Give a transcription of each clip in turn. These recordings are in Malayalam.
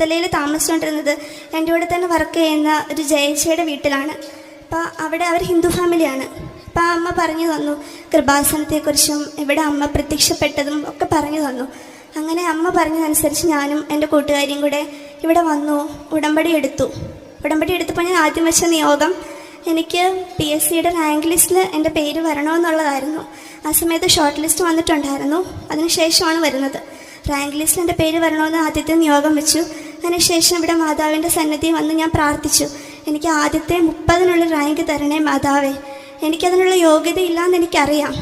തലയിൽ താമസിച്ചുകൊണ്ടിരുന്നത് എന്റെ കൂടെ തന്നെ വർക്ക് ചെയ്യുന്ന ഒരു ജയച്ചയുടെ വീട്ടിലാണ്. അപ്പോൾ അവിടെ അവർ ഹിന്ദു ഫാമിലിയാണ്. അപ്പോൾ അമ്മ പറഞ്ഞു തന്നു കൃപാസനത്തെക്കുറിച്ചും ഇവിടെ അമ്മ പ്രത്യക്ഷപ്പെട്ടതും ഒക്കെ പറഞ്ഞു തന്നു. അങ്ങനെ അമ്മ പറഞ്ഞതനുസരിച്ച് ഞാനും എന്റെ കൂട്ടുകാരിയും കൂടെ ഇവിടെ വന്നു ഉടമ്പടി എടുത്തു. ഉടമ്പടി എടുത്തപ്പോൾ ഞാൻ ആദ്യം വെച്ച നിയോഗം എനിക്ക് പി എസ് സിയുടെ റാങ്ക് ലിസ്റ്റിൽ എന്റെ പേര് വരണമെന്നുള്ളതായിരുന്നു. ആ സമയത്ത് ഷോർട്ട് ലിസ്റ്റ് വന്നിട്ടുണ്ടായിരുന്നു. അതിനുശേഷമാണ് വരുന്നത്. റാങ്ക് ലിസ്റ്റിൽ എന്റെ പേര് വരണമെന്ന് ആദ്യത്തെ നിയോഗം വെച്ചു. അതിനുശേഷം ഇവിടെ മാതാവിന്റെ സന്നദ്ധി വന്ന് ഞാൻ പ്രാർത്ഥിച്ചു. എനിക്ക് ആദ്യത്തെ മുപ്പതിനുള്ള റാങ്ക് തരണേ മാതാവേ. എനിക്കതിനുള്ള യോഗ്യതയില്ലാന്ന് എനിക്കറിയാം.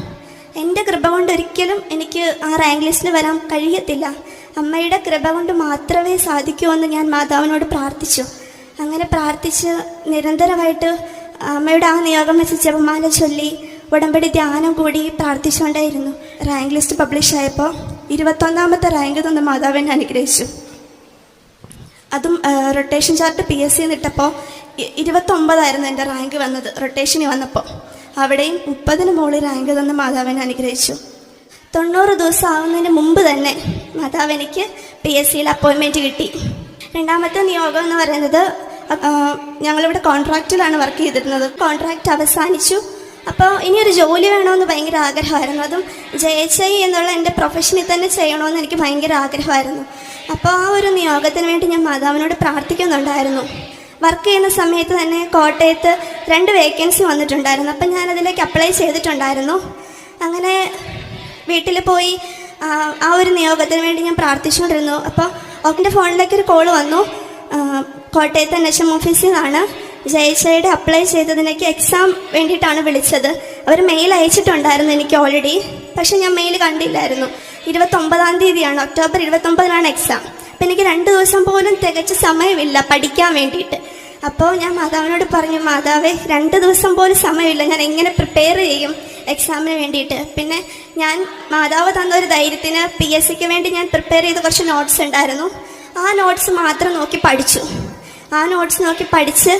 എന്റെ കൃപ കൊണ്ട് ഒരിക്കലും എനിക്ക് ആ റാങ്ക് ലിസ്റ്റിൽ വരാൻ കഴിയത്തില്ല. അമ്മയുടെ കൃപ കൊണ്ട് മാത്രമേ സാധിക്കൂ എന്ന് ഞാൻ മാതാവിനോട് പ്രാർത്ഥിച്ചു. അങ്ങനെ പ്രാർത്ഥിച്ച് നിരന്തരമായിട്ട് അമ്മയുടെ ആ നിയോഗം വെച്ച് ജപമാല ചൊല്ലി ഉടമ്പടി ധ്യാനം കൂടി പ്രാർത്ഥിച്ചുകൊണ്ടായിരുന്നു. റാങ്ക് ലിസ്റ്റ് പബ്ലിഷ് ആയപ്പോൾ ഇരുപത്തൊന്നാമത്തെ റാങ്ക് തന്ന മാതാവിനെ അനുഗ്രഹിച്ചു. അതും rotation chart P S C നിട്ടപ്പോൾ ഇരുപത്തൊമ്പതായിരുന്നു എന്റെ റാങ്ക് വന്നത് റൊട്ടേഷന് വന്നപ്പോൾ അവിടെയും മുപ്പതിന് മുകളിൽ റാങ്ക് തന്ന മാതാവിനെ അനുഗ്രഹിച്ചു. തൊണ്ണൂറ് ദിവസം ആവുന്നതിന് മുമ്പ് തന്നെ മാതാവ് എനിക്ക് പി എസ് സിയിൽ അപ്പോയിൻമെന്റ് കിട്ടി. രണ്ടാമത്തെ നിയോഗം എന്ന് പറയുന്നത് ഞങ്ങളിവിടെ കോൺട്രാക്റ്റിലാണ് വർക്ക് ചെയ്തിരുന്നത്. കോൺട്രാക്റ്റ് അവസാനിച്ചു. അപ്പോൾ ഇനിയൊരു ജോലി വേണമെന്ന് ഭയങ്കര ആഗ്രഹമായിരുന്നു. അതും ജെ എച്ച് ഐ എന്നുള്ള എന്റെ പ്രൊഫഷനിൽ തന്നെ ചെയ്യണമെന്ന് എനിക്ക് ഭയങ്കര ആഗ്രഹമായിരുന്നു. അപ്പോൾ ആ ഒരു നിയോഗത്തിന് വേണ്ടി ഞാൻ മാതാവിനോട് പ്രാർത്ഥിക്കുന്നുണ്ടായിരുന്നു. വർക്ക് ചെയ്യുന്ന സമയത്ത് തന്നെ കോട്ടയത്ത് രണ്ട് വേക്കൻസി വന്നിട്ടുണ്ടായിരുന്നു. അപ്പം ഞാൻ അതിലേക്ക് അപ്ലൈ ചെയ്തിട്ടുണ്ടായിരുന്നു. അങ്ങനെ വീട്ടിൽ പോയി ആ, ഒരു നിയോഗത്തിന് വേണ്ടി ഞാൻ പ്രാർത്ഥിച്ചുകൊണ്ടിരുന്നു. അപ്പോൾ അവന്റെ ഫോണിലേക്ക് ഒരു കോൾ വന്നു. കോട്ടയത്ത് കോട്ടയത്തെ എൻ എച്ച് എം ഓഫീസിൽ എച്ച് ഐയുടെ അപ്ലൈ ചെയ്തതിനൊക്കെ എക്സാം വേണ്ടിയിട്ടാണ് വിളിച്ചത്. അവർ മെയിൽ അയച്ചിട്ടുണ്ടായിരുന്നു എനിക്ക് ഓൾറെഡി പക്ഷെ ഞാൻ മെയിൽ കണ്ടില്ലായിരുന്നു. ഇരുപത്തൊമ്പതാം തീയതിയാണ് ഒക്ടോബർ ഇരുപത്തൊമ്പതിനാണ് എക്സാം അപ്പം എനിക്ക് രണ്ട് ദിവസം പോലും തികച്ച സമയമില്ല പഠിക്കാൻ വേണ്ടിയിട്ട്. അപ്പോൾ ഞാൻ മാതാവിനോട് പറഞ്ഞു മാതാവേ രണ്ട് ദിവസം പോലും സമയമില്ല. ഞാൻ എങ്ങനെ പ്രിപ്പയർ ചെയ്യും എക്സാമിന് വേണ്ടിയിട്ട്? പിന്നെ ഞാൻ മാതാവ് തന്ന ഒരു ധൈര്യത്തിന് പി എസ് സിക്ക് വേണ്ടി ഞാൻ പ്രിപ്പയർ ചെയ്ത് കുറച്ച് നോട്ട്സ് ഉണ്ടായിരുന്നു. ആ നോട്ട്സ് മാത്രം നോക്കി പഠിച്ചു. ആ നോട്ട്സ് നോക്കി പഠിച്ച്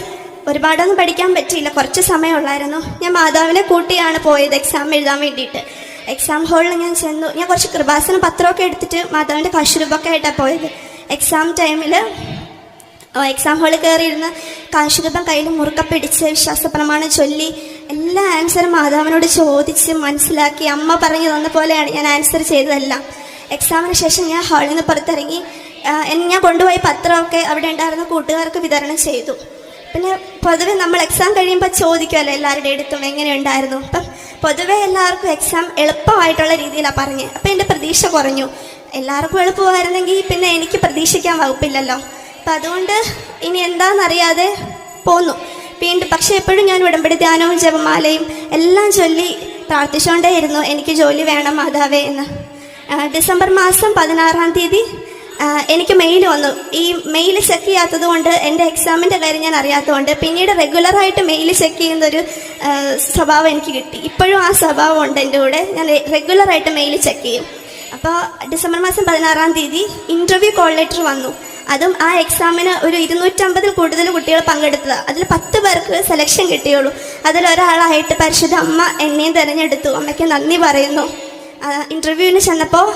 ഒരുപാടൊന്നും പഠിക്കാൻ പറ്റിയില്ല. കുറച്ച് സമയമുള്ളായിരുന്നു. ഞാൻ മാതാവിനെ കൂട്ടിയാണ് പോയത് എക്സാം എഴുതാൻ വേണ്ടിയിട്ട്. എക്സാം ഹാളിൽ ഞാൻ ചെന്നു. ഞാൻ കുറച്ച് കൃപാസന പത്രമൊക്കെ എടുത്തിട്ട് മാതാവിന്റെ കാശുരൂപൊക്കെ ആയിട്ടാണ് പോയത്. എക്സാം ടൈമിൽ എക്സാം ഹാളിൽ കയറിയിരുന്ന് കാശുരൂപം കയ്യിൽ മുറുക്ക പിടിച്ച് വിശ്വാസപ്രമാണം ചൊല്ലി എല്ലാ ആൻസറും മാതാവിനോട് ചോദിച്ച് മനസ്സിലാക്കി അമ്മ പറഞ്ഞു തന്ന പോലെയാണ് ഞാൻ ആൻസർ ചെയ്തതെല്ലാം. എക്സാമിന് ശേഷം ഞാൻ ഹാളിൽ നിന്ന് പുറത്തിറങ്ങി ഞാൻ കൊണ്ടുപോയി പത്രമൊക്കെ അവിടെ ഉണ്ടായിരുന്ന കൂട്ടുകാർക്ക് വിതരണം ചെയ്തു. പിന്നെ പൊതുവെ നമ്മൾ എക്സാം കഴിയുമ്പോൾ ചോദിക്കുമല്ലോ എല്ലാവരുടെ അടുത്തും എങ്ങനെയുണ്ടായിരുന്നു? അപ്പം പൊതുവെ എല്ലാവർക്കും എക്സാം എളുപ്പമായിട്ടുള്ള രീതിയിലാണ് പറഞ്ഞത് അപ്പം എന്റെ പ്രതീക്ഷ കുറഞ്ഞു. എല്ലാവർക്കും എളുപ്പമായിരുന്നെങ്കിൽ പിന്നെ എനിക്ക് പ്രതീക്ഷിക്കാൻ വകുപ്പില്ലല്ലോ. അപ്പം അതുകൊണ്ട് ഇനി എന്താണെന്നറിയാതെ പോന്നു. വീണ്ടും പക്ഷേ എപ്പോഴും ഞാൻ ഉടമ്പടി ധ്യാനവും ജപമാലയും എല്ലാം ചൊല്ലി പ്രാർത്ഥിച്ചുകൊണ്ടേയിരുന്നു എനിക്ക് ജോലി വേണം മാതാവേ എന്ന്. ഡിസംബർ മാസം പതിനാറാം തീയതി എനിക്ക് മെയിൽ വന്നു. ഈ മെയിൽ ചെക്ക് ചെയ്യാത്തത് കൊണ്ട് എന്റെ എക്സാമിന്റെ കാര്യം ഞാൻ അറിയാത്തതുകൊണ്ട് പിന്നീട് റെഗുലറായിട്ട് മെയിൽ ചെക്ക് ചെയ്യുന്ന ഒരു സ്വഭാവം എനിക്ക് കിട്ടി. ഇപ്പോഴും ആ സ്വഭാവം ഉണ്ട് എന്റെ കൂടെ. ഞാൻ റെഗുലറായിട്ട് മെയിൽ ചെക്ക് ചെയ്യും. അപ്പോൾ ഡിസംബർ മാസം പതിനാറാം തീയതി ഇന്റർവ്യൂ കോൾ ലെറ്റർ വന്നു. അതും ആ എക്സാമിന് ഒരു ഇരുന്നൂറ്റമ്പതിൽ കൂടുതൽ കുട്ടികൾ പങ്കെടുത്തത്. അതിൽ പത്ത് പേർക്ക് സെലക്ഷൻ കിട്ടിയുള്ളൂ. അതിലൊരാളായിട്ട് പരിശുദ്ധ അമ്മ എന്നെയും തിരഞ്ഞെടുത്തു. അമ്മയ്ക്ക് നന്ദി പറയുന്നു. ഇന്റർവ്യൂവിന് ചെന്നപ്പോൾ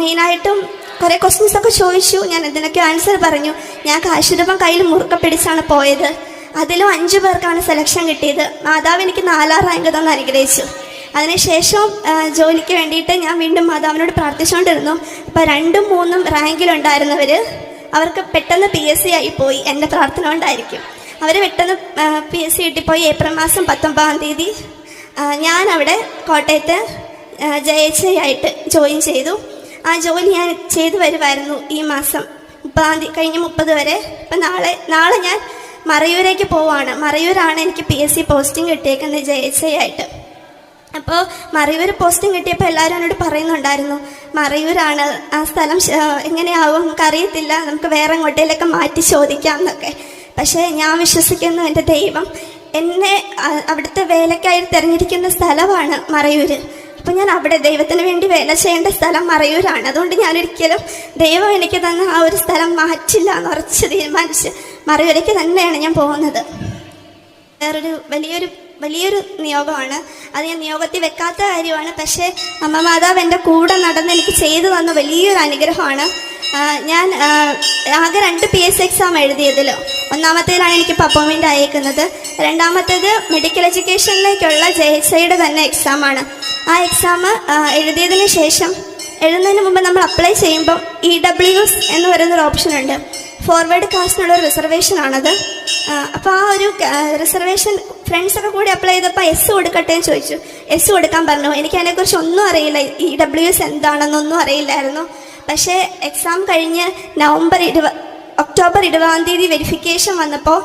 മെയിനായിട്ടും കുറേ ക്വസ്റ്റ്യൻസ് ഒക്കെ ചോദിച്ചു. ഞാൻ ഇതിനൊക്കെ ആൻസർ പറഞ്ഞു. ഞാൻ കാശുരൂപം കയ്യിൽ മുറുക്ക പിടിച്ചാണ് പോയത്. അതിലും അഞ്ച് പേർക്കാണ് സെലക്ഷൻ കിട്ടിയത്. മാതാവ് എനിക്ക് നാലാം റാങ്ക് തന്നെ അനുഗ്രഹിച്ചു. അതിനുശേഷം ജോലിക്ക് വേണ്ടിയിട്ട് ഞാൻ വീണ്ടും മാതാവിനോട് പ്രാർത്ഥിച്ചുകൊണ്ടിരുന്നു. അപ്പോൾ രണ്ടും മൂന്നും റാങ്കിലുണ്ടായിരുന്നവർ അവർക്ക് പെട്ടെന്ന് പി എസ് സി ആയിപ്പോയി എന്റെ പ്രാർത്ഥന കൊണ്ടായിരിക്കും. അവർ പെട്ടെന്ന് പി എസ് സി കിട്ടിപ്പോയി ഏപ്രിൽ മാസം പത്തൊമ്പതാം തീയതി. ഞാനവിടെ കോട്ടയത്ത് ജയച്ചയായിട്ട് ജോയിൻ ചെയ്തു. ആ ജോലി ഞാൻ ചെയ്തു വരുമായിരുന്നു ഈ മാസം മുപ്പതാം തീയതി കഴിഞ്ഞ മുപ്പത് വരെ. അപ്പം നാളെ നാളെ ഞാൻ മറയൂരേക്ക് പോവാണ്. മറയൂരാണ് എനിക്ക് പി എസ് സി പോസ്റ്റിംഗ് കിട്ടിയേക്കുന്നത് ജയച്ചയായിട്ട് അപ്പോൾ മറയൂർ പോസ്റ്റിംഗ് കിട്ടിയപ്പോൾ എല്ലാവരും എന്നോട് പറയുന്നുണ്ടായിരുന്നു മറയൂരാണ് ആ സ്ഥലം എങ്ങനെയാവും? നമുക്കറിയത്തില്ല നമുക്ക് വേറെ എങ്ങോട്ടേലൊക്കെ മാറ്റി ചോദിക്കാം എന്നൊക്കെ പക്ഷേ ഞാൻ വിശ്വസിക്കുന്നു എന്റെ ദൈവം എന്നെ അവിടുത്തെ വേലക്കായി തിരഞ്ഞെടുക്കുന്ന സ്ഥലമാണ് മറയൂര്. അപ്പം ഞാൻ അവിടെ ദൈവത്തിന് വേണ്ടി വേല ചെയ്യേണ്ട സ്ഥലം മറയൂരാണ്. അതുകൊണ്ട് ഞാൻ ഒരിക്കലും ദൈവം എനിക്ക് തന്ന ആ ഒരു സ്ഥലം മാറ്റില്ല എന്ന് ഉറച്ച് തീരുമാനിച്ച് മറയൂരേക്ക് തന്നെയാണ് ഞാൻ പോകുന്നത്. വേറൊരു വലിയൊരു വലിയൊരു നിയോഗമാണ്. അത് ഞാൻ നിയോഗത്തിൽ വെക്കാത്ത കാര്യമാണ്. പക്ഷേ അമ്മ മാതാവ് എന്റെ കൂടെ നടന്ന് എനിക്ക് ചെയ്തു തന്ന വലിയൊരു അനുഗ്രഹമാണ്. ഞാൻ ആകെ രണ്ട് പി എസ് എക്സാം എഴുതിയതിൽ ഒന്നാമത്തേതാണ് എനിക്ക് പെർഫോമന്റ് അയക്കുന്നത് രണ്ടാമത്തേത് മെഡിക്കൽ എഡ്യൂക്കേഷനിലേക്കുള്ള ജെ എച്ച് ഐയുടെ തന്നെ എക്സാമാണ് ആ എക്സാം എഴുതിയതിന് ശേഷം എഴുതുന്നതിന് മുമ്പ് നമ്മൾ അപ്ലൈ ചെയ്യുമ്പോൾ ഇ ഡബ്ല്യു എസ് എന്ന് പറയുന്നൊരു ഓപ്ഷൻ ഉണ്ട്. ഫോർവേഡ് കാസ്റ്റിനുള്ള റിസർവേഷനാണത് അപ്പോൾ ആ ഒരു റിസർവേഷൻ ഫ്രണ്ട്സൊക്കെ കൂടി അപ്ലൈ ചെയ്തപ്പോൾ എസ് കൊടുക്കട്ടെ എന്ന് ചോദിച്ചു. എസ് കൊടുക്കാൻ പറഞ്ഞു. എനിക്ക് അതിനെക്കുറിച്ച് ഒന്നും അറിയില്ല. ഇ ഡബ്ല്യു എസ് എന്താണെന്നൊന്നും അറിയില്ലായിരുന്നു. പക്ഷേ എക്സാം കഴിഞ്ഞ് നവംബർ ഇരുപ ഒക്ടോബർ ഇരുപതാം തീയതി വെരിഫിക്കേഷൻ വന്നപ്പോൾ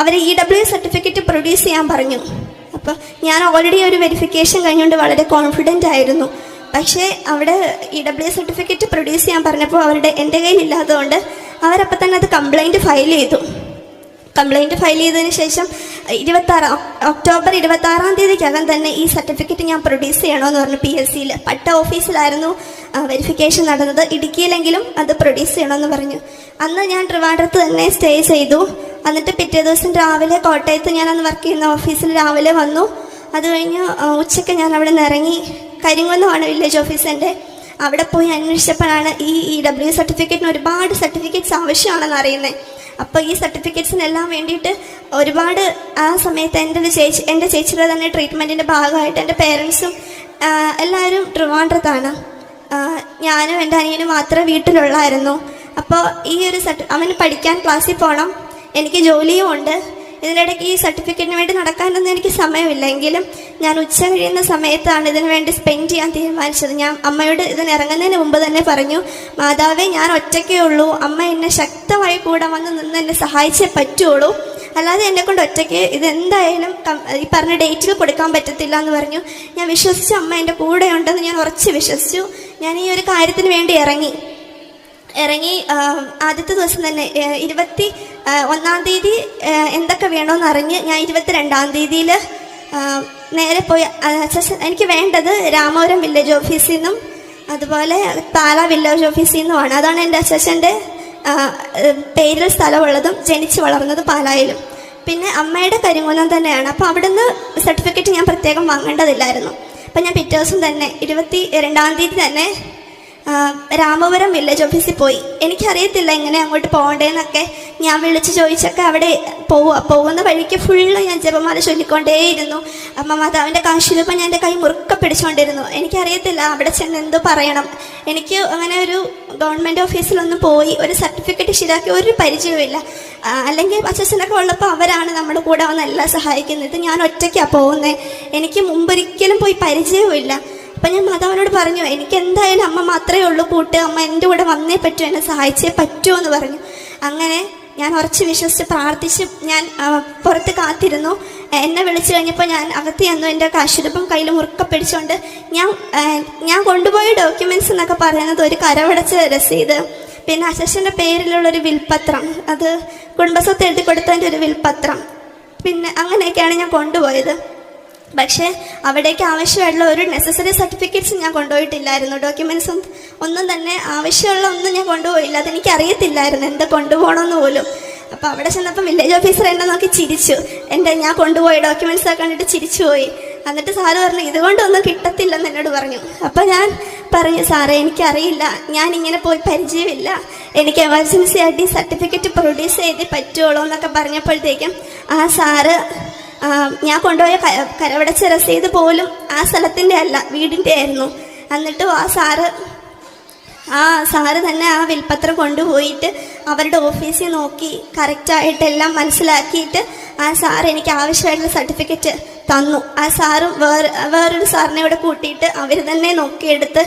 അവർ ഇ ഡബ്ല്യു സർട്ടിഫിക്കറ്റ് പ്രൊഡ്യൂസ് ചെയ്യാൻ പറഞ്ഞു. അപ്പോൾ ഞാൻ ഓൾറെഡി ഒരു വെരിഫിക്കേഷൻ കഴിഞ്ഞുകൊണ്ട് വളരെ കോൺഫിഡന്റ് ആയിരുന്നു. പക്ഷേ അവിടെ ഇ ഡബ്ല്യു സർട്ടിഫിക്കറ്റ് പ്രൊഡ്യൂസ് ചെയ്യാൻ പറഞ്ഞപ്പോൾ അവരുടെ എന്റെ കയ്യിലില്ലാത്തതുകൊണ്ട് അവരപ്പോൾ തന്നെ അത് കംപ്ലൈന്റ് ഫയൽ ചെയ്തു. കംപ്ലൈന്റ് ഫയൽ ചെയ്തതിന് ശേഷം ഇരുപത്താറാം ഒക്ടോബർ ഇരുപത്താറാം തീയതിക്കകം തന്നെ ഈ സർട്ടിഫിക്കറ്റ് ഞാൻ പ്രൊഡ്യൂസ് ചെയ്യണമെന്ന് പറഞ്ഞു പി എസ് സിയിൽ പട്ട ഓഫീസിലായിരുന്നു വെരിഫിക്കേഷൻ നടന്നത്. ഇടുക്കിയിലെങ്കിലും അത് പ്രൊഡ്യൂസ് ചെയ്യണമെന്ന് പറഞ്ഞു. അന്ന് ഞാൻ ട്രിവാൻഡ്രത്ത് തന്നെ സ്റ്റേ ചെയ്തു. എന്നിട്ട് പിറ്റേ ദിവസം രാവിലെ കോട്ടയത്ത് ഞാൻ അന്ന് വർക്ക് ചെയ്യുന്ന ഓഫീസിൽ രാവിലെ വന്നു. അത് കഴിഞ്ഞ് ഉച്ചയ്ക്ക് ഞാൻ അവിടെ നിന്ന് ഇറങ്ങി കരിങ്കുന്നമാണ് വില്ലേജ് ഓഫീസ് എന്റെ അവിടെ പോയി അന്വേഷിച്ചപ്പോഴാണ് ഈ ഇ ഡബ്ല്യു സർട്ടിഫിക്കറ്റിന് ഒരുപാട് സർട്ടിഫിക്കറ്റ്സ് ആവശ്യമാണെന്ന് അറിയുന്നത് അപ്പോൾ ഈ സർട്ടിഫിക്കറ്റ്സിനെല്ലാം വേണ്ടിയിട്ട് ഒരുപാട് ആ സമയത്ത് എന്റെ ചേച്ചി എന്റെ ചേച്ചിയുടെ തന്നെ ട്രീറ്റ്മെന്റിന്റെ ഭാഗമായിട്ട് എന്റെ പേരൻസും എല്ലാവരും ട്രിവാൻഡ്രത്താണ്. ഞാനും എന്റെ അനിയനും മാത്രമേ വീട്ടിലുള്ളായിരുന്നു. അപ്പോൾ ഈ ഒരു സർട്ടി അവന് പഠിക്കാൻ ക്ലാസ്സിൽ പോകണം എനിക്ക് ജോലിയും ഉണ്ട്. ഇതിനിടയ്ക്ക് ഈ സർട്ടിഫിക്കറ്റിന് വേണ്ടി നടക്കാനൊന്നും എനിക്ക് സമയമില്ല എങ്കിലും ഞാൻ ഉച്ച കഴിയുന്ന സമയത്താണ് ഇതിനു വേണ്ടി സ്പെൻഡ് ചെയ്യാൻ തീരുമാനിച്ചത്. ഞാൻ അമ്മയോട് ഇതിന് ഇറങ്ങുന്നതിന് മുമ്പ് തന്നെ പറഞ്ഞു മാതാവേ ഞാൻ ഒറ്റയ്ക്കേ ഉള്ളൂ. അമ്മ എന്നെ ശക്തമായി കൂടെ വന്ന് നിന്ന് എന്നെ സഹായിച്ചേ പറ്റുള്ളൂ. അല്ലാതെ എന്നെ കൊണ്ട് ഒറ്റയ്ക്ക് ഇതെന്തായാലും ഈ പറഞ്ഞ ഡേറ്റിൽ കൊടുക്കാൻ പറ്റത്തില്ല എന്ന് പറഞ്ഞു. ഞാൻ വിശ്വസിച്ചു അമ്മ എന്റെ കൂടെ ഉണ്ടെന്ന് ഞാൻ ഉറച്ച് വിശ്വസിച്ചു. ഞാൻ ഈ ഒരു കാര്യത്തിന് വേണ്ടി ഇറങ്ങി. ഇറങ്ങി ആദ്യത്തെ ദിവസം തന്നെ ഇരുപത്തി ഒന്നാം തീയതി എന്തൊക്കെ വേണമെന്ന് അറിഞ്ഞ് ഞാൻ ഇരുപത്തിരണ്ടാം തീയതിയിൽ നേരെ പോയി. എനിക്ക് വേണ്ടത് രാമപുരം വില്ലേജ് ഓഫീസിൽ നിന്നും അതുപോലെ പാല വില്ലേജ് ഓഫീസിൽ നിന്നുമാണ്. അതാണ് എന്റെ അച്ഛന്റെ പേരിൽ സ്ഥലമുള്ളതും ജനിച്ചു വളർന്നതും പാലായിലും. പിന്നെ അമ്മയുടെ കരിങ്കുന്നം തന്നെയാണ്. അപ്പോൾ അവിടെ നിന്ന് സർട്ടിഫിക്കറ്റ് ഞാൻ പ്രത്യേകം വാങ്ങേണ്ടതില്ലായിരുന്നു. അപ്പം ഞാൻ പിറ്റേ ദിവസം തന്നെ ഇരുപത്തി രണ്ടാം തീയതി തന്നെ രാമപുരം വില്ലേജ് ഓഫീസിൽ പോയി. എനിക്കറിയത്തില്ല എങ്ങനെ അങ്ങോട്ട് പോകണ്ടേന്നൊക്കെ. ഞാൻ വിളിച്ച് ചോദിച്ചൊക്കെ അവിടെ പോവുക പോകുന്ന വഴിക്ക് ഫുള്ള് ഞാൻ ജപമാല ചൊല്ലിക്കൊണ്ടേയിരുന്നു. അമ്മ മാതാവിന്റെ കാശിലിപ്പം ഞാൻ എന്റെ കൈ മുറുക്ക പിടിച്ചുകൊണ്ടിരുന്നു എനിക്കറിയത്തില്ല അവിടെ ചെന്ന് എന്തോ പറയണം. എനിക്ക് അങ്ങനെ ഒരു ഗവൺമെന്റ് ഓഫീസിലൊന്നും പോയി ഒരു സർട്ടിഫിക്കറ്റ് ശരിയാക്കി ഒരു പരിചയവുമില്ല. അല്ലെങ്കിൽ അച്ഛനൊക്കെ ഉള്ളപ്പോൾ അവരാണ് നമ്മുടെ കൂടെ വന്ന് എല്ലാം സഹായിക്കുന്നത്. ഞാൻ ഒറ്റയ്ക്കാണ് പോകുന്നത് എനിക്ക് മുമ്പൊരിക്കലും പോയി പരിചയവുമില്ല. അപ്പം ഞാൻ മാതാവിനോട് പറഞ്ഞു എനിക്ക് എന്തായാലും അമ്മ മാത്രമേ ഉള്ളൂ കൂട്ട്. അമ്മ എന്റെ കൂടെ വന്നേ പറ്റൂ എന്നെ സഹായിച്ചേ പറ്റുമോ എന്ന് പറഞ്ഞു. അങ്ങനെ ഞാൻ ഉറച്ച് വിശ്വസിച്ച് പ്രാർത്ഥിച്ച് ഞാൻ പുറത്ത് കാത്തിരുന്നു. എന്നെ വിളിച്ചു കഴിഞ്ഞപ്പോൾ ഞാൻ അകത്ത് ചെന്നു. എന്റെ കാശുരൂപം കയ്യിൽ മുറുക്ക പിടിച്ചുകൊണ്ട് ഞാൻ ഞാൻ കൊണ്ടുപോയ ഡോക്യുമെന്റ്സ് എന്നൊക്കെ പറയുന്നത് ഒരു കരവടച്ച രസീത്. പിന്നെ അശേഷന്റെ പേരിലുള്ള ഒരു വിൽപ്പത്രം അത് കുടുംബസ്വത്ത് എഴുതി കൊടുത്തതിന്റെ ഒരു വിൽപത്രം. പിന്നെ അങ്ങനെയൊക്കെയാണ് ഞാൻ കൊണ്ടുപോയത്. പക്ഷേ അവിടേക്ക് ആവശ്യമായിട്ടുള്ള ഒരു നെസസറി സർട്ടിഫിക്കറ്റ്സ് ഞാൻ കൊണ്ടുപോയിട്ടില്ലായിരുന്നു. ഡോക്യുമെന്റ്സ് ഒന്നും തന്നെ ആവശ്യമുള്ള ഒന്നും ഞാൻ കൊണ്ടുപോയില്ല. അതെനിക്ക് അറിയത്തില്ലായിരുന്നു എന്താ കൊണ്ടുപോകണമെന്ന് പോലും. അപ്പോൾ അവിടെ ചെന്നപ്പോൾ വില്ലേജ് ഓഫീസർ എന്നെ നോക്കി ചിരിച്ചു. എന്റെ ഞാൻ കൊണ്ടുപോയ ഡോക്യുമെന്റ്സ് ഒക്കെ കണ്ടിട്ട് ചിരിച്ചു പോയി. എന്നിട്ട് സാറ് പറഞ്ഞു ഇതുകൊണ്ടൊന്നും കിട്ടത്തില്ലെന്ന് എന്നോട് പറഞ്ഞു. അപ്പോൾ ഞാൻ പറഞ്ഞു സാറേ എനിക്കറിയില്ല. ഞാൻ ഇങ്ങനെ പോയി പരിചയമില്ല. എനിക്ക് എമർജൻസി ആയിട്ട് ഈ സർട്ടിഫിക്കറ്റ് പ്രൊഡ്യൂസ് ചെയ്തേ പറ്റുള്ളൂ എന്നൊക്കെ പറഞ്ഞപ്പോഴത്തേക്കും ആ സാറ് ഞാൻ കൊണ്ടുപോയ കരവടച്ച രസീത് പോലും ആ സ്ഥലത്തിന്റെ അല്ല വീടിന്റെ ആയിരുന്നു. എന്നിട്ടും ആ സാറ് ആ സാറ് തന്നെ ആ വിൽപ്പത്രം കൊണ്ടുപോയിട്ട് അവരുടെ ഓഫീസിൽ നോക്കി കറക്റ്റായിട്ട് എല്ലാം മനസ്സിലാക്കിയിട്ട് ആ സാർ എനിക്ക് ആവശ്യമായിട്ടുള്ള സർട്ടിഫിക്കറ്റ് തന്നു. ആ സാറും വേറെ വേറൊരു സാറിനെ കൂടെ കൂട്ടിയിട്ട് അവർ തന്നെ നോക്കിയെടുത്ത്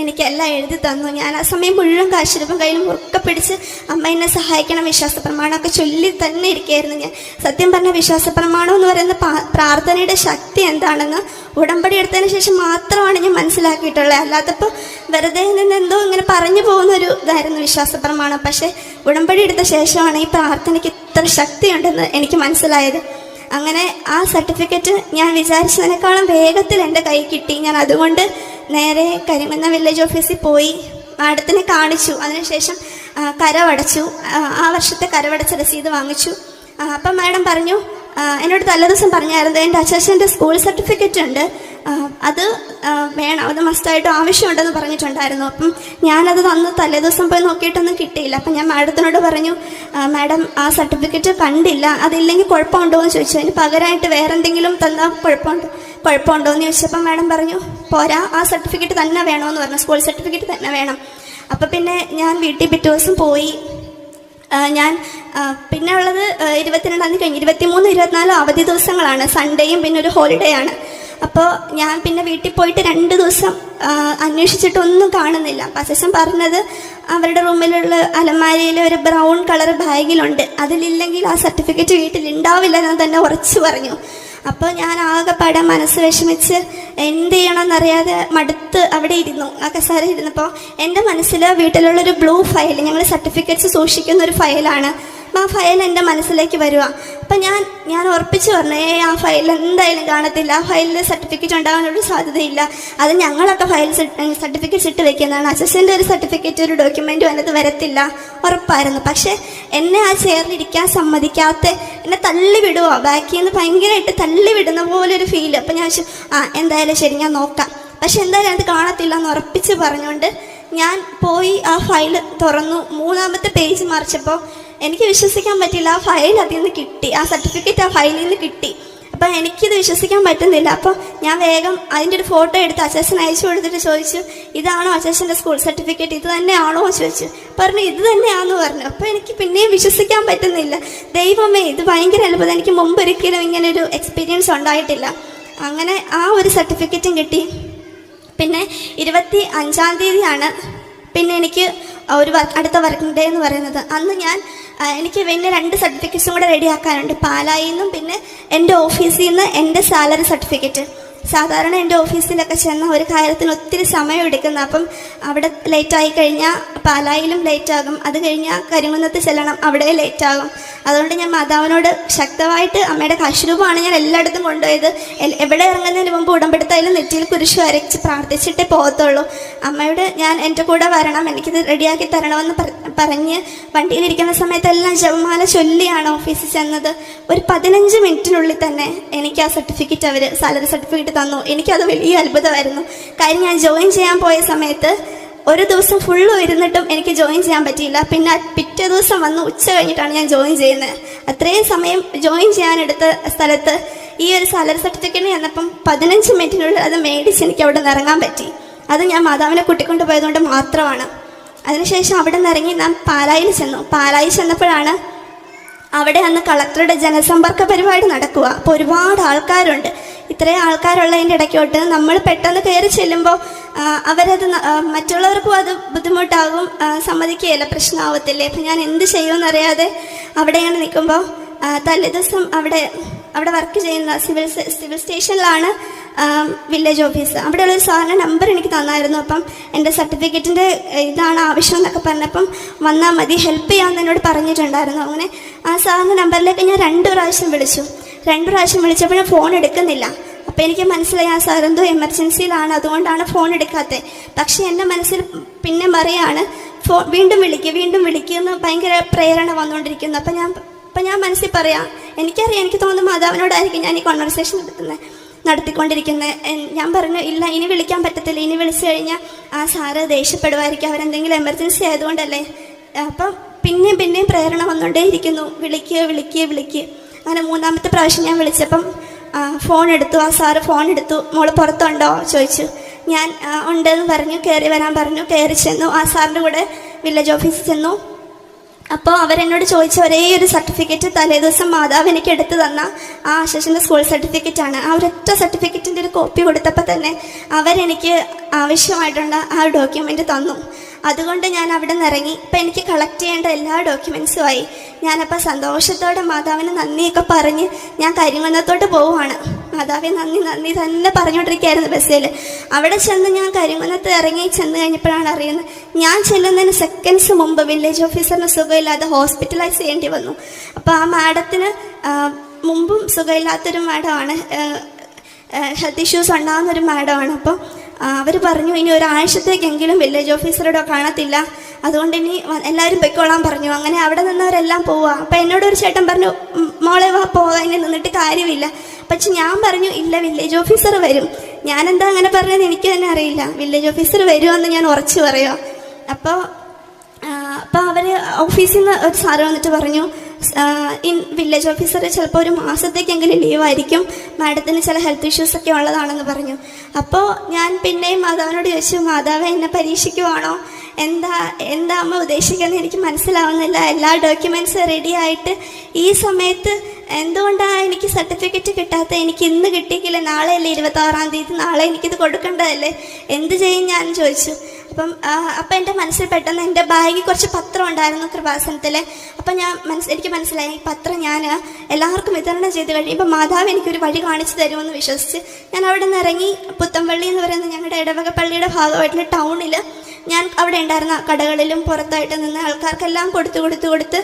എനിക്കെല്ലാം എഴുതി തന്നു. ഞാൻ ആ സമയം മുഴുവൻ കാശിരൂപം കയ്യിൽ മുറുക്ക പിടിച്ച് അമ്മ എന്നെ സഹായിക്കണം വിശ്വാസ പ്രമാണമൊക്കെ ചൊല്ലി തന്നെ ഇരിക്കുകയായിരുന്നു ഞാൻ. സത്യം പറഞ്ഞ വിശ്വാസ പ്രമാണം എന്ന് പറയുന്ന പ്രാർത്ഥനയുടെ ശക്തി എന്താണെന്ന് ഉടമ്പടി എടുത്തതിന് ശേഷം മാത്രമാണ് ഞാൻ മനസ്സിലാക്കിയിട്ടുള്ളത്. അല്ലാത്തപ്പോൾ വെറുതെ നിന്ന് എന്തോ ഇങ്ങനെ പറഞ്ഞു പോകുന്ന ഒരു ഇതായിരുന്നു വിശ്വാസ പ്രമാണം. പക്ഷേ ഉടമ്പടി എടുത്ത ശേഷമാണ് ഈ പ്രാർത്ഥനയ്ക്ക് ഇത്ര ശക്തിയുണ്ടെന്ന് എനിക്ക് മനസ്സിലായത്. അങ്ങനെ ആ സർട്ടിഫിക്കറ്റ് ഞാൻ വിചാരിച്ചതിനേക്കാളും വേഗത്തിൽ എന്റെ കൈ കിട്ടി. ഞാൻ അതുകൊണ്ട് നേരെ കരിമന്ന വില്ലേജ് ഓഫീസിൽ പോയി മാഡത്തിനെ കാണിച്ചു. അതിനുശേഷം കരവടച്ചു. ആ, വർഷത്തെ കരവടച്ച രസീത് വാങ്ങിച്ചു. അപ്പം മാഡം പറഞ്ഞു എന്നോട് തലേദിവസം പറഞ്ഞായിരുന്നു എന്റെ അച്ഛന്റെ സ്കൂൾ സർട്ടിഫിക്കറ്റ് ഉണ്ട്. അത് വേണം. അത് മസ്റ്റായിട്ടും ആവശ്യമുണ്ടെന്ന് പറഞ്ഞിട്ടുണ്ടായിരുന്നു. അപ്പം ഞാനത് തന്ന് തലേദിവസം പോയി നോക്കിയിട്ടൊന്നും കിട്ടിയില്ല. അപ്പം ഞാൻ മാഡത്തിനോട് പറഞ്ഞു മാഡം ആ സർട്ടിഫിക്കറ്റ് കണ്ടില്ല. അതില്ലെങ്കിൽ കുഴപ്പമുണ്ടോ എന്ന് ചോദിച്ചു. അതിന് പകരമായിട്ട് വേറെ എന്തെങ്കിലും തന്നാൽ കുഴപ്പമുണ്ട് കുഴപ്പമുണ്ടോ എന്ന് ചോദിച്ചപ്പോൾ മാഡം പറഞ്ഞു പോരാ ആ സർട്ടിഫിക്കറ്റ് തന്നെ വേണമെന്ന് പറഞ്ഞു. സ്കൂൾ സർട്ടിഫിക്കറ്റ് തന്നെ വേണം. അപ്പം പിന്നെ ഞാൻ വീട്ടിൽ പിറ്റേ ദിവസം പോയി. ഞാൻ പിന്നെ ഉള്ളത് ഇരുപത്തിരണ്ടാം തീയതി കഴിഞ്ഞ് ഇരുപത്തിമൂന്ന് ഇരുപത്തിനാല് അവധി ദിവസങ്ങളാണ്. സൺഡേയും പിന്നെ ഒരു ഹോളിഡേ ആണ്. അപ്പോൾ ഞാൻ പിന്നെ വീട്ടിൽ പോയിട്ട് രണ്ട് ദിവസം അന്വേഷിച്ചിട്ടൊന്നും കാണുന്നില്ല. അപ്പം അച്ഛൻ പറഞ്ഞത് അവരുടെ റൂമിലുള്ള അലമാരയിൽ ഒരു ബ്രൗൺ കളർ ബാഗിലുണ്ട്. അതിലില്ലെങ്കിൽ ആ സർട്ടിഫിക്കറ്റ് വീട്ടിൽ ഉണ്ടാവില്ല എന്ന് തന്നെ ഉറച്ചു പറഞ്ഞു. അപ്പോൾ ഞാൻ ആകെപ്പാടെ മനസ്സ് വിഷമിച്ച് എന്ത് ചെയ്യണമെന്നറിയാതെ മടുത്ത് അവിടെ ഇരുന്നു. ആ കസാര ഇരുന്നപ്പോൾ എന്റെ മനസ്സിൽ വീട്ടിലുള്ളൊരു ബ്ലൂ ഫയൽ ഞങ്ങൾ സർട്ടിഫിക്കറ്റ്സ് സൂക്ഷിക്കുന്ന ഒരു ഫയലാണ്. അപ്പം ആ ഫയൽ എന്റെ മനസ്സിലേക്ക് വരിക അപ്പം ഞാൻ ഞാൻ ഉറപ്പിച്ച് പറഞ്ഞു ഏ ആ ഫയൽ എന്തായാലും കാണത്തില്ല. ആ ഫയലിൽ സർട്ടിഫിക്കറ്റ് ഉണ്ടാകാനൊരു സാധ്യതയില്ല. അത് ഞങ്ങളൊക്കെ ഫയൽ സർട്ടിഫിക്കറ്റ്സ് ഇട്ട് വെക്കുന്നതാണ്. അസിസ്റ്റന്റ് ഒരു സർട്ടിഫിക്കറ്റ് ഒരു ഡോക്യുമെന്റും അതിനകത്ത് വരത്തില്ല. ഉറപ്പായിരുന്നു. പക്ഷേ എന്നെ ആ ചെയറിലിരിക്കാൻ സമ്മതിക്കാത്ത എന്നെ തള്ളി വിടുവോ. ബാക്കിൽ നിന്ന് ഭയങ്കരമായിട്ട് തള്ളി വിടുന്ന പോലെ ഒരു ഫീൽ അപ്പം ഞാൻ ആ എന്തായാലും ശരി ഞാൻ നോക്കാം. പക്ഷെ എന്തായാലും അത് കാണത്തില്ല എന്ന് ഉറപ്പിച്ച് പറഞ്ഞുകൊണ്ട് ഞാൻ പോയി ആ ഫയൽ തുറന്നു. മൂന്നാമത്തെ പേജ് മറിച്ചപ്പോൾ എനിക്ക് വിശ്വസിക്കാൻ പറ്റില്ല. ആ ഫയൽ അതിൽ നിന്ന് കിട്ടി. ആ സർട്ടിഫിക്കറ്റ് ആ ഫയലിൽ നിന്ന് കിട്ടി. അപ്പം എനിക്കിത് വിശ്വസിക്കാൻ പറ്റുന്നില്ല. അപ്പോൾ ഞാൻ വേഗം അതിന്റെ ഒരു ഫോട്ടോ എടുത്ത് അച്ചാച്ചൻ അയച്ചു കൊടുത്തിട്ട് ചോദിച്ചു ഇതാണോ അച്ചാച്ചന്റെ സ്കൂൾ സർട്ടിഫിക്കറ്റ് ഇത് തന്നെയാണോ? ചോദിച്ചു. പറഞ്ഞു ഇത് തന്നെയാണെന്ന് പറഞ്ഞു. അപ്പോൾ എനിക്ക് പിന്നെയും വിശ്വസിക്കാൻ പറ്റുന്നില്ല. ദൈവമേ ഇത് ഭയങ്കര എളുപ്പം എനിക്ക് മുമ്പ് ഒരിക്കലും ഇങ്ങനെ ഒരു എക്സ്പീരിയൻസ് ഉണ്ടായിട്ടില്ല. അങ്ങനെ ആ ഒരു സർട്ടിഫിക്കറ്റും കിട്ടി. പിന്നെ ഇരുപത്തി അഞ്ചാം തീയതിയാണ് പിന്നെ എനിക്ക് ഒരു അടുത്ത വർക്കിംഗ് ഡേ എന്ന് പറയുന്നത് അന്ന് ഞാൻ എനിക്ക് പിന്നെ രണ്ട് സർട്ടിഫിക്കറ്റ്സും കൂടെ റെഡിയാക്കാനുണ്ട് പാലായിൽ നിന്നും പിന്നെ എന്റെ ഓഫീസിൽ നിന്ന് എന്റെ സാലറി സർട്ടിഫിക്കറ്റ് സാധാരണ എന്റെ ഓഫീസിലൊക്കെ ചെന്ന ഒരു കാര്യത്തിന് ഒത്തിരി സമയം എടുക്കുന്ന അപ്പം അവിടെ ലേറ്റ് ആയി കഴിഞ്ഞാൽ പാലായിലും ലേറ്റ് ആകും അത് കഴിഞ്ഞാൽ കരിങ്കുന്നത്ത് ചെല്ലണം അവിടെ ലേറ്റ് ആകും അതുകൊണ്ട് ഞാൻ മാതാവിനോട് ശക്തമായിട്ട് അമ്മയുടെ കാശുരൂപമാണ് ഞാൻ എല്ലായിടത്തും കൊണ്ടുപോയത്. എവിടെ ഇറങ്ങുന്നതിന് മുമ്പ് ഉടമ്പെടുത്തായാലും നെറ്റിയിൽ കുരിശ് വരച്ച് പ്രാർത്ഥിച്ചിട്ടേ പോകത്തുള്ളൂ. അമ്മയോട് ഞാൻ എന്റെ കൂടെ വരണം എനിക്കിത് റെഡിയാക്കി തരണമെന്ന് പറ- പറഞ്ഞ് വണ്ടിയിലിരിക്കുന്ന സമയത്തെല്ലാം ജപമാല ചൊല്ലിയാണ് ഓഫീസിൽ ചെന്നത്. ഒരു പതിനഞ്ച് മിനിറ്റിനുള്ളിൽ തന്നെ എനിക്ക് ആ സർട്ടിഫിക്കറ്റ് അവർ സാലറി സർട്ടിഫിക്കറ്റ് തന്നു. എനിക്കത് വലിയ അത്ഭുതമായിരുന്നു. കാര്യം ഞാൻ ജോയിൻ ചെയ്യാൻ പോയ സമയത്ത് ഒരു ദിവസം ഫുള്ളും ഇരുന്നിട്ടും എനിക്ക് ജോയിൻ ചെയ്യാൻ പറ്റിയില്ല. പിന്നെ പിറ്റേ ദിവസം വന്ന് ഉച്ച കഴിഞ്ഞിട്ടാണ് ഞാൻ ജോയിൻ ചെയ്യുന്നത്. അത്രയും സമയം ജോയിൻ ചെയ്യാനെടുത്ത സ്ഥലത്ത് ഈ ഒരു സാലറി സർട്ടിഫിക്കറ്റ് ചെന്നപ്പം പതിനഞ്ച് മിനിറ്റിനുള്ളിൽ അത് മേടിച്ച് എനിക്ക് അവിടെ ഇറങ്ങാൻ പറ്റി. അത് ഞാൻ മാതാവിനെ കൂട്ടിക്കൊണ്ട് പോയതുകൊണ്ട് മാത്രമാണ്. അതിനുശേഷം അവിടെ നിന്ന് ഇറങ്ങി ഞാൻ പാലായിൽ ചെന്നു. പാലായിൽ ചെന്നപ്പോഴാണ് അവിടെ അന്ന് കളക്ടറുടെ ജനസമ്പർക്ക പരിപാടി നടക്കുക. അപ്പോൾ ഒരുപാട് ആൾക്കാരുണ്ട്. ഇത്രയും ആൾക്കാരുള്ളതിന്റെ ഇടയ്ക്കോട്ട് നമ്മൾ പെട്ടെന്ന് കയറി ചെല്ലുമ്പോൾ അവരത് മറ്റുള്ളവർക്കും അത് ബുദ്ധിമുട്ടാകും സമ്മതിക്കുകയില്ല. പ്രശ്നമാവത്തില്ലേ അപ്പം ഞാൻ എന്ത് ചെയ്യുമെന്നറിയാതെ അവിടെ ഇങ്ങനെ നിൽക്കുമ്പോൾ തലേദിവസം അവിടെ അവിടെ വർക്ക് ചെയ്യുന്ന സിവിൽ സിവിൽ സ്റ്റേഷനിലാണ് വില്ലേജ് ഓഫീസ് അവിടെയുള്ള ഒരു സാറിന്റെ നമ്പർ എനിക്ക് തന്നായിരുന്നു. അപ്പം എന്റെ സർട്ടിഫിക്കറ്റിന്റെ ഇതാണ് ആവശ്യം എന്നൊക്കെ പറഞ്ഞപ്പം വന്നാൽ മതി ഹെൽപ്പ് ചെയ്യാമെന്ന് എന്നോട് പറഞ്ഞിട്ടുണ്ടായിരുന്നു. അങ്ങനെ ആ സാറിന്റെ നമ്പറിലേക്ക് ഞാൻ രണ്ട് പ്രാവശ്യം വിളിച്ചു. രണ്ട് പ്രാവശ്യം വിളിച്ചപ്പോൾ ഫോൺ എടുക്കുന്നില്ല. അപ്പോൾ എനിക്ക് മനസ്സിലായി ആ സാർ എന്തോ എമർജൻസിയിലാണ് അതുകൊണ്ടാണ് ഫോൺ എടുക്കാത്തത് പക്ഷേ എന്റെ മനസ്സിൽ പിന്നെ പറയാണ് ഫോ വീണ്ടും വിളിക്കുക വീണ്ടും വിളിക്കുക എന്ന് ഭയങ്കര പ്രേരണ വന്നുകൊണ്ടിരിക്കുന്നു. അപ്പം ഞാൻ അപ്പം ഞാൻ മനസ്സിൽ പറയാം എനിക്കറിയാം എനിക്ക് തോന്നുന്നു മാതാവിനോടായിരിക്കും ഞാൻ ഈ കോൺവെർസേഷൻ നടത്തുന്നത് നടത്തിക്കൊണ്ടിരിക്കുന്നത് ഞാൻ പറഞ്ഞു ഇല്ല ഇനി വിളിക്കാൻ പറ്റത്തില്ല. ഇനി വിളിച്ചു കഴിഞ്ഞാൽ ആ സാറ് ദേഷ്യപ്പെടുമായിരിക്കും അവരെന്തെങ്കിലും എമർജൻസി ആയതുകൊണ്ടല്ലേ. അപ്പം പിന്നെയും പിന്നെയും പ്രേരണ വന്നുകൊണ്ടേയിരിക്കുന്നു വിളിക്കുക വിളിക്കുക വിളിക്കുക അങ്ങനെ മൂന്നാമത്തെ പ്രാവശ്യം ഞാൻ വിളിച്ചപ്പം ഫോൺ എടുത്തു. ആ സാറ് ഫോൺ എടുത്തു. മോൾ പുറത്തുണ്ടോ? ചോദിച്ചു. ഞാൻ ഉണ്ടെന്ന് പറഞ്ഞു. കയറി വരാൻ പറഞ്ഞു. കയറി ചെന്നു. ആ സാറിന്റെ കൂടെ വില്ലേജ് ഓഫീസിൽ ചെന്നു. അപ്പോൾ അവരെന്നോട് ചോദിച്ച ഒരേ ഒരു സർട്ടിഫിക്കറ്റ് തലേദിവസം മാതാവ് എനിക്ക് എടുത്തു തന്ന ആ ആശിഷിന്റെ സ്കൂൾ സർട്ടിഫിക്കറ്റാണ് ആ ഒരൊറ്റ സർട്ടിഫിക്കറ്റിന്റെ ഒരു കോപ്പി കൊടുത്തപ്പോൾ തന്നെ അവരെനിക്ക് ആവശ്യമായിട്ടുള്ള ആ ഡോക്യുമെന്റ് തന്നു. അതുകൊണ്ട് ഞാൻ അവിടെ നിന്ന് ഇറങ്ങി ഇപ്പം എനിക്ക് കളക്ട് ചെയ്യേണ്ട എല്ലാ ഡോക്യുമെൻസും ആയി. ഞാനപ്പോൾ സന്തോഷത്തോടെ മാതാവിന് നന്ദിയൊക്കെ പറഞ്ഞ് ഞാൻ കരിമന്നത്തോട്ട് പോവുകയാണ് മാതാവെ നന്ദി നന്ദി തന്നെ പറഞ്ഞുകൊണ്ടിരിക്കുകയായിരുന്നു ബസ്സിൽ അവിടെ ചെന്ന് ഞാൻ കരിമന്നത്ത് ഇറങ്ങി ചെന്ന് കഴിഞ്ഞപ്പോഴാണ് അറിയുന്നത് ഞാൻ ചെല്ലുന്നതിന് സെക്കൻഡ്സ് മുമ്പ് വില്ലേജ് ഓഫീസറിന് സുഖമില്ലാതെ ഹോസ്പിറ്റലൈസ് ചെയ്യേണ്ടി വന്നു. അപ്പോൾ ആ മാഡത്തിന് മുമ്പും സുഖമില്ലാത്തൊരു മാഡമാണ് ഹെൽത്ത് ഇഷ്യൂസ് ഉണ്ടാകുന്നൊരു മാഡമാണ്. അപ്പം അവർ പറഞ്ഞു ഇനി ഒരാഴ്ചത്തേക്കെങ്കിലും വില്ലേജ് ഓഫീസറോടോ കാണത്തില്ല. അതുകൊണ്ട് ഇനി എല്ലാവരും പൊയ്ക്കോളാൻ പറഞ്ഞു. അങ്ങനെ അവിടെ നിന്നവരെല്ലാം പോവുക. അപ്പം എന്നോട് ഒരു ചേട്ടൻ പറഞ്ഞു മോളെ വാ പോകാൻ ഇനി നിന്നിട്ട് കാര്യമില്ല. പക്ഷെ ഞാൻ പറഞ്ഞു ഇല്ല വില്ലേജ് ഓഫീസർ വരും. ഞാനെന്താ അങ്ങനെ പറഞ്ഞത് എനിക്ക് തന്നെ അറിയില്ല. വില്ലേജ് ഓഫീസർ വരുമെന്ന് ഞാൻ ഉറച്ചു പറയുക അപ്പോൾ അപ്പോൾ അവർ ഓഫീസിൽ നിന്ന് ഒരു സാറ് വന്നിട്ട് പറഞ്ഞു ഇൻ വില്ലേജ് ഓഫീസർ ചിലപ്പോൾ ഒരു മാസത്തേക്കെങ്കിലും ലീവായിരിക്കും മാഡത്തിന് ചില ഹെൽത്ത് ഇഷ്യൂസ് ഒക്കെ ഉള്ളതാണെന്ന് പറഞ്ഞു. അപ്പോൾ ഞാൻ പിന്നെയും മാതാവിനോട് ചോദിച്ചു മാതാവ് എന്നെ പരീക്ഷിക്കുവാണോ? എന്താ എന്താ അമ്മ ഉദ്ദേശിക്കുന്നത് എനിക്ക് മനസ്സിലാവുന്നില്ല. എല്ലാ ഡോക്യുമെന്റ്സ് റെഡി ആയിട്ട് ഈ സമയത്ത് എന്തുകൊണ്ടാണ് എനിക്ക് സർട്ടിഫിക്കറ്റ് കിട്ടാത്ത? എനിക്ക് ഇന്ന് കിട്ടിയിട്ടില്ല. നാളെ അല്ലേ ഇരുപത്താറാം തീയതി. നാളെ എനിക്കിത് കൊടുക്കേണ്ടതല്ലേ? എന്ത് ചെയ്യും ഞാൻ? ചോദിച്ചു. അപ്പം അപ്പം എന്റെ മനസ്സിൽ പെട്ടെന്ന് എന്റെ ബാഗിൽ കുറച്ച് പത്രം ഉണ്ടായിരുന്നു കൃപാസനത്തിൽ അപ്പം ഞാൻ മനസ്സ് എനിക്ക് മനസ്സിലായി ഈ പത്രം ഞാൻ എല്ലാവർക്കും വിതരണം ചെയ്ത് കഴിയുമ്പോൾ മാതാവ് എനിക്കൊരു വഴി കാണിച്ചു തരുമെന്ന് വിശ്വസിച്ച് ഞാൻ അവിടെ നിന്ന് ഇറങ്ങി. പുത്തമ്പള്ളി എന്ന് പറയുന്ന ഞങ്ങളുടെ ഇടവക പള്ളിയുടെ ഭാഗമായിട്ടുള്ള ടൗണിൽ ഞാൻ അവിടെ ഉണ്ടായിരുന്ന കടകളിലും പുറത്തായിട്ട് നിന്ന് ആൾക്കാർക്കെല്ലാം കൊടുത്തു കൊടുത്തു കൊടുത്ത്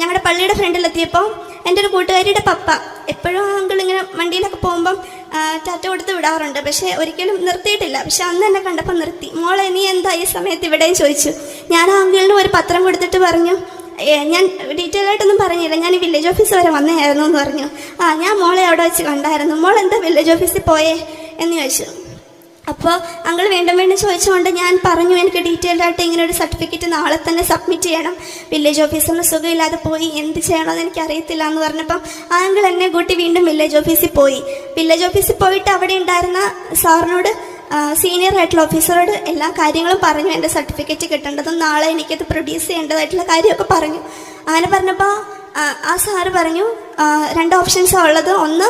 ഞങ്ങളുടെ പള്ളിയുടെ ഫ്രണ്ടിലെത്തിയപ്പോൾ എന്റെ ഒരു കൂട്ടുകാരിയുടെ പപ്പ എപ്പോഴും അങ്കിൾ ഇങ്ങനെ വണ്ടിയിലൊക്കെ പോകുമ്പം ചാറ്റ കൊടുത്ത് വിടാറുണ്ട്. പക്ഷേ ഒരിക്കലും നിർത്തിയിട്ടില്ല. പക്ഷെ അന്ന് എന്നെ കണ്ടപ്പോൾ നിർത്തി. മോളെ നീ എന്താ ഈ സമയത്ത് ഇവിടെയും? ചോദിച്ചു. ഞാൻ ആ അങ്കിളിന് ഒരു പത്രം കൊടുത്തിട്ട് പറഞ്ഞു. ഞാൻ ഡീറ്റെയിൽ ആയിട്ടൊന്നും പറഞ്ഞില്ല. ഞാൻ വില്ലേജ് ഓഫീസ് വരെ വന്നതായിരുന്നു എന്ന് പറഞ്ഞു. ആ ഞാൻ മോളെ അവിടെ വെച്ച് കണ്ടായിരുന്നു. മോൾ എന്താ വില്ലേജ് ഓഫീസിൽ പോയേ? എന്ന് ചോദിച്ചു. അപ്പോൾ അങ്ങൾ വീണ്ടും വീണ്ടും ചോദിച്ചുകൊണ്ട് ഞാൻ പറഞ്ഞു എനിക്ക് ഡീറ്റെയിൽഡ് ആയിട്ട് ഇങ്ങനെ ഒരു സർട്ടിഫിക്കറ്റ് നാളെ തന്നെ സബ്മിറ്റ് ചെയ്യണം. വില്ലേജ് ഓഫീസറിന് സുഖമില്ലാതെ പോയി. എന്ത് ചെയ്യണമെന്ന് എനിക്ക് അറിയത്തില്ല എന്ന് പറഞ്ഞപ്പം ആ അങ്കിൾ എന്നെ കൂട്ടി വീണ്ടും വില്ലേജ് ഓഫീസിൽ പോയി. വില്ലേജ് ഓഫീസിൽ പോയിട്ട് അവിടെ ഉണ്ടായിരുന്ന സാറിനോട് സീനിയർ ആയിട്ടുള്ള ഓഫീസറോട് എല്ലാ കാര്യങ്ങളും പറഞ്ഞു. എന്റെ സർട്ടിഫിക്കറ്റ് കിട്ടേണ്ടതും നാളെ എനിക്കത് പ്രൊഡ്യൂസ് ചെയ്യേണ്ടതായിട്ടുള്ള കാര്യമൊക്കെ പറഞ്ഞു. അങ്ങനെ പറഞ്ഞപ്പോൾ ആ, സാറ് പറഞ്ഞു രണ്ട് ഓപ്ഷൻസാണ് ഉള്ളത്. ഒന്ന്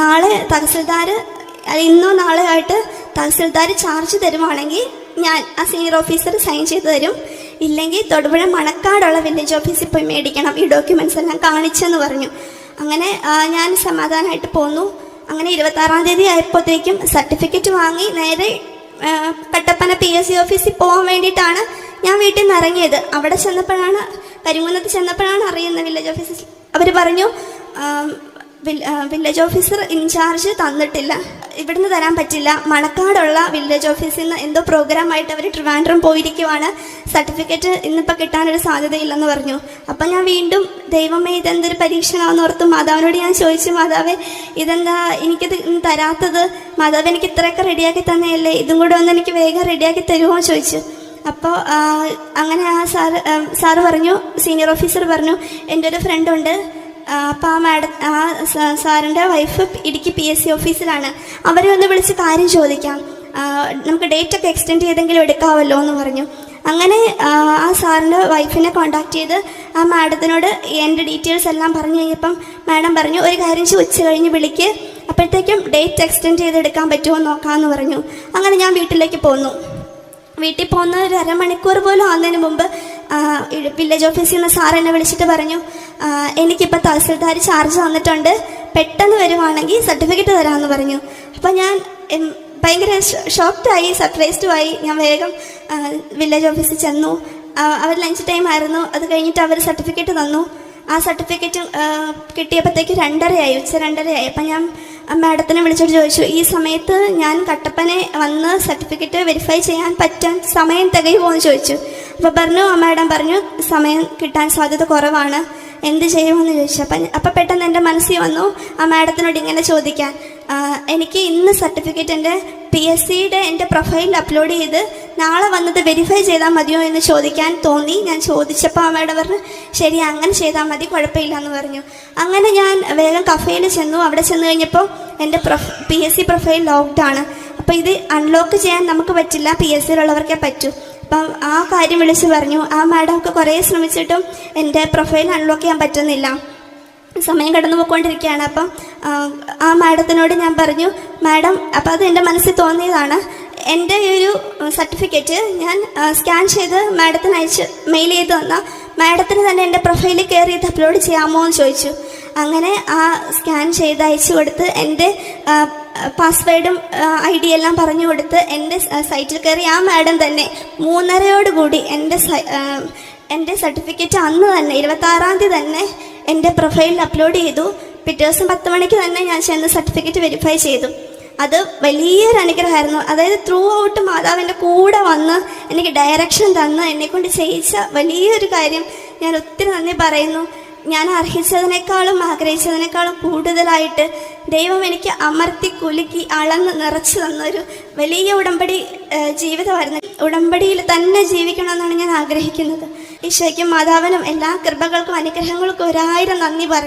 നാളെ തഹസിൽദാർ അത് ഇന്നോ നാളെ ആയിട്ട് തഹസിൽദാർ ചാർജ് തരുവാണെങ്കിൽ ഞാൻ ആ സീനിയർ ഓഫീസർ സൈൻ ചെയ്ത് തരും. ഇല്ലെങ്കിൽ തൊടുപുഴ മണക്കാടുള്ള വില്ലേജ് ഓഫീസിൽ പോയി മേടിക്കണം. ഈ ഡോക്യുമെന്റ്സ് എല്ലാം കാണിച്ചെന്ന് പറഞ്ഞു. അങ്ങനെ ഞാൻ സമാധാനമായിട്ട് പോന്നു. അങ്ങനെ ഇരുപത്താറാം തീയതി ആയപ്പോഴത്തേക്കും സർട്ടിഫിക്കറ്റ് വാങ്ങി നേരെ കട്ടപ്പന പി എസ് സി ഓഫീസിൽ പോകാൻ വേണ്ടിയിട്ടാണ് ഞാൻ വീട്ടിൽ നിന്ന് ഇറങ്ങിയത്. അവിടെ ചെന്നപ്പോഴാണ് കരിങ്കുന്നത്ത് ചെന്നപ്പോഴാണ് അറിയുന്നത് വില്ലേജ് ഓഫീസിൽ അവർ പറഞ്ഞു വില്ലേജ് ഓഫീസർ ഇൻചാർജ് തന്നിട്ടില്ല. ഇവിടുന്ന് തരാൻ പറ്റില്ല. മണക്കാടുള്ള വില്ലേജ് ഓഫീസിൽ നിന്ന് എന്തോ പ്രോഗ്രാമായിട്ട് അവർ ട്രിവാൻഡ്രം പോയിരിക്കുവാണ്. സർട്ടിഫിക്കറ്റ് ഇന്നിപ്പോൾ കിട്ടാനൊരു സാധ്യതയില്ലെന്ന് പറഞ്ഞു. അപ്പം ഞാൻ വീണ്ടും ദൈവമേ ഇതെന്തൊരു പരീക്ഷണമാണെന്ന് ഓർത്ത് മാതാവിനോട് ഞാൻ ചോദിച്ചു മാതാവേ ഇതെന്താ എനിക്കിത് തരാത്തത്? മാതാവ് എനിക്ക് ഇത്രയൊക്കെ റെഡിയാക്കി തന്നെയല്ലേ? ഇതും കൂടെ ഒന്ന് എനിക്ക് വേഗം റെഡിയാക്കി തരുമോ? ചോദിച്ചു. അപ്പോൾ അങ്ങനെ ആ സാറ് സാറ് പറഞ്ഞു സീനിയർ ഓഫീസർ പറഞ്ഞു എന്റെ ഒരു ഫ്രണ്ടുണ്ട് അപ്പോൾ ആ മാഡം ആ സാറിന്റെ wife Idukki P S C ഓഫീസിലാണ്. അവരെ ഒന്ന് വിളിച്ച് കാര്യം ചോദിക്കാം. നമുക്ക് ഡേറ്റ് ഒക്കെ എക്സ്റ്റെൻഡ് ചെയ്തെങ്കിലും എടുക്കാമല്ലോ എന്ന് പറഞ്ഞു. അങ്ങനെ ആ, സാറിന്റെ വൈഫിനെ കോണ്ടാക്ട് ചെയ്ത് ആ മാഡത്തിനോട് എന്റെ ഡീറ്റെയിൽസ് എല്ലാം പറഞ്ഞു കഴിഞ്ഞപ്പം മാഡം പറഞ്ഞു ഒരു കാര്യം ഉച്ച കഴിഞ്ഞ് വിളിക്ക്. അപ്പോഴത്തേക്കും ഡേറ്റ് എക്സ്റ്റെൻഡ് ചെയ്തെടുക്കാൻ പറ്റുമോ നോക്കാമെന്ന് പറഞ്ഞു. അങ്ങനെ ഞാൻ വീട്ടിലേക്ക് പോന്നു. വീട്ടിൽ പോകുന്ന ഒരു അരമണിക്കൂർ പോലും ആകുന്നതിന് മുമ്പ് വില്ലേജ് ഓഫീസിൽ നിന്ന് സാർ എന്നെ വിളിച്ചിട്ട് പറഞ്ഞു എനിക്കിപ്പോൾ തഹസിൽദാർ ചാർജ് തന്നിട്ടുണ്ട് പെട്ടെന്ന് വരുവാണെങ്കിൽ സർട്ടിഫിക്കറ്റ് തരാമെന്ന് പറഞ്ഞു. അപ്പോൾ ഞാൻ ഭയങ്കര ഷോക്ക്ഡായി സർപ്രൈസ്ഡും ആയി ഞാൻ വേഗം വില്ലേജ് ഓഫീസിൽ ചെന്നു. അവർ ലഞ്ച് ടൈം ആയിരുന്നു. അത് കഴിഞ്ഞിട്ട് അവർ സർട്ടിഫിക്കറ്റ് തന്നു. ആ സർട്ടിഫിക്കറ്റ് കിട്ടിയപ്പോഴത്തേക്ക് രണ്ടരയായി ഉച്ച രണ്ടരയായി. അപ്പം ഞാൻ മാഡത്തിനെ വിളിച്ചിട്ട് ചോദിച്ചു ഈ സമയത്ത് ഞാൻ കട്ടപ്പനെ വന്ന് സർട്ടിഫിക്കറ്റ് വെരിഫൈ ചെയ്യാൻ പറ്റാൻ സമയം തികയുമോ? എന്ന് ചോദിച്ചു. അപ്പോൾ പറഞ്ഞു ആ മാഡം പറഞ്ഞു സമയം കിട്ടാൻ സാധ്യത കുറവാണ്. എന്ത് ചെയ്യുമെന്ന് ചോദിച്ചു. അപ്പം അപ്പം പെട്ടെന്ന് എന്റെ മനസ്സിൽ വന്നു ആ മാഡത്തിനോട് ഇങ്ങനെ ചോദിക്കാൻ. എനിക്ക് ഇന്ന് സർട്ടിഫിക്കറ്റ് എന്റെ പി എസ് സിയുടെ എന്റെ പ്രൊഫൈലിൽ അപ്ലോഡ് ചെയ്ത് നാളെ വന്നത് വെരിഫൈ ചെയ്താൽ മതിയോ എന്ന് ചോദിക്കാൻ തോന്നി. ഞാൻ ചോദിച്ചപ്പോൾ ആ മാഡം പറഞ്ഞു ശരി അങ്ങനെ ചെയ്താൽ മതി കുഴപ്പമില്ല എന്ന് പറഞ്ഞു. അങ്ങനെ ഞാൻ വേഗം കഫേയിൽ ചെന്നു. അവിടെ ചെന്ന് കഴിഞ്ഞപ്പോൾ എന്റെ prof P S C profile locked ആണ്. അപ്പോൾ ഇത് അൺലോക്ക് ചെയ്യാൻ നമുക്ക് പറ്റില്ല. പി എസ് സിയിലുള്ളവർക്കേ പറ്റൂ. അപ്പം ആ കാര്യം വിളിച്ച് പറഞ്ഞു. ആ മാഡമൊക്കെ കുറേ ശ്രമിച്ചിട്ടും എന്റെ പ്രൊഫൈൽ അൺലോക്ക് ചെയ്യാൻ പറ്റുന്നില്ല. സമയം കടന്നു പോയിക്കൊണ്ടിരിക്കുകയാണ്. അപ്പം ആ, ആ മാഡത്തിനോട് ഞാൻ പറഞ്ഞു മാഡം അപ്പം അത് എന്റെ മനസ്സിൽ തോന്നിയതാണ്. എന്റെ ഈ ഒരു സർട്ടിഫിക്കറ്റ് ഞാൻ സ്കാൻ ചെയ്ത് മാഡത്തിന് അയച്ച് മെയിൽ ചെയ്ത് തന്നാൽ മാഡത്തിന് തന്നെ എന്റെ പ്രൊഫൈലിൽ കയറി ഇത് അപ്ലോഡ് ചെയ്യാമോ എന്ന് ചോദിച്ചു. അങ്ങനെ ആ സ്കാൻ ചെയ്ത് അയച്ചു കൊടുത്ത് എന്റെ പാസ്വേഡും ഐ ഡി എല്ലാം പറഞ്ഞു കൊടുത്ത് എന്റെ സൈറ്റിൽ കയറി. ആ മാഡം തന്നെ മൂന്നരയോടുകൂടി എന്റെ എന്റെ സർട്ടിഫിക്കറ്റ് അന്ന് തന്നെ ഇരുപത്താറാം തീയതി തന്നെ എന്റെ പ്രൊഫൈലിൽ അപ്ലോഡ് ചെയ്തു. പിറ്റേ ദിവസം പത്ത് മണിക്ക് തന്നെ ഞാൻ ചെന്ന് സർട്ടിഫിക്കറ്റ് വെരിഫൈ ചെയ്തു. അത് വലിയൊരു അനുഗ്രഹമായിരുന്നു. അതായത് ത്രൂ ഔട്ട് മാതാവിന്റെ കൂടെ വന്ന് എനിക്ക് ഡയറക്ഷൻ തന്ന് എന്നെക്കൊണ്ട് ചെയ്യിച്ച വലിയൊരു കാര്യം ഞാൻ ഒത്തിരി നന്ദി പറയുന്നു. ഞാൻ അർഹിച്ചതിനേക്കാളും ആഗ്രഹിച്ചതിനേക്കാളും കൂടുതലായിട്ട് ദൈവം എനിക്ക് അമർത്തി കുലുക്കി അളന്ന് നിറച്ചു തന്നൊരു വലിയ ഉടമ്പടി ജീവിതമായിരുന്നു. ഉടമ്പടിയിൽ തന്നെ ജീവിക്കണമെന്നാണ് ഞാൻ ആഗ്രഹിക്കുന്നത്. ഈശോയ്ക്കും മാതാവിനും എല്ലാ കൃപകൾക്കും അനുഗ്രഹങ്ങൾക്കും ഒരായിരം നന്ദി പറയും